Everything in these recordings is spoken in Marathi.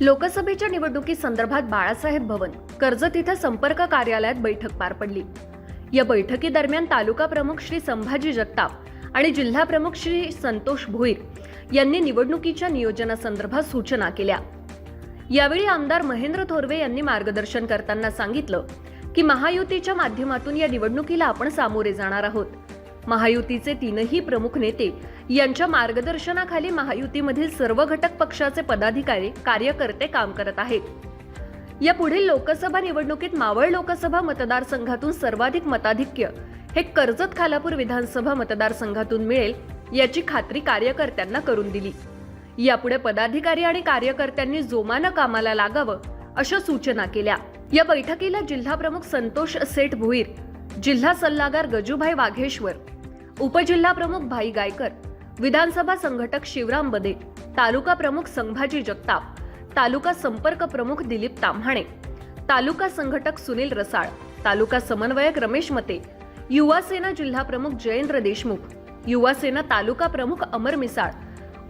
लोकसभेच्या निवडणुकीसंदर्भात बाळासाहेब भवन कर्जत इथं संपर्क कार्यालयात बैठक पार पडली. या बैठकीदरम्यान तालुका प्रमुख श्री संभाजी जगताप आणि जिल्हा प्रमुख श्री संतोष भोईर यांनी निवडणुकीच्या नियोजनासंदर्भात सूचना केल्या. यावेळी आमदार महेंद्र थोरवे यांनी मार्गदर्शन करताना सांगितलं की महायुतीच्या माध्यमातून या निवडणुकीला आपण सामोरे जाणार आहोत. महायुतीचे तीनही प्रमुख नेते यांच्या मार्गदर्शनाखाली महायुतीमधील सर्व घटक पक्षाचे पदाधिकारी कार्यकर्ते काम करत आहेत. या पुढील लोकसभा निवडणुकीत मावळ लोकसभा मतदारसंघातून सर्वाधिक मताधिक्य हे कर्जत खालापूर विधानसभा मतदारसंघातून मिळेल याची खात्री कार्यकर्त्यांना करून दिली. यापुढे पदाधिकारी आणि कार्यकर्त्यांनी जोमानं कामाला लागावं अशा सूचना केल्या. या बैठकीला जिल्हा प्रमुख संतोष सेठ भुईर जिल्हा सल्लागार गजूभाई वाघेश्वर उपजिल्हा प्रमुख भाई गायकर विधानसभा संघटक शिवराम बदे तालुका प्रमुख संभाजी जगताप तालुका संपर्क प्रमुख दिलीप ताम्हाणे तालुका संघटक सुनील रसाळ तालुका समन्वयक रमेश मते युवा सेना जिल्हा प्रमुख जयेंद्र देशमुख युवा सेना तालुका प्रमुख अमर मिसाळ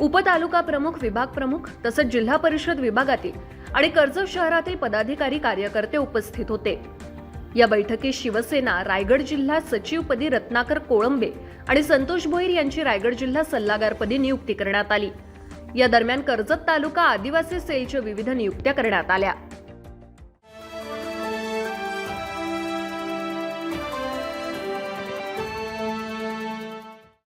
उपतालुका प्रमुख विभाग प्रमुख तसंच जिल्हा परिषद विभागातील आणि कर्जत शहरातील पदाधिकारी कार्यकर्ते उपस्थित होते. या बैठकीत शिवसेना रायगड जिल्हा सचिवपदी रत्नाकर कोळंबे आणि संतोष भोईर यांची रायगड जिल्हा सल्लागारपदी नियुक्ती करण्यात आली. या दरम्यान कर्जत तालुका आदिवासी सेलच्या विविध नियुक्त्या करण्यात आल्या.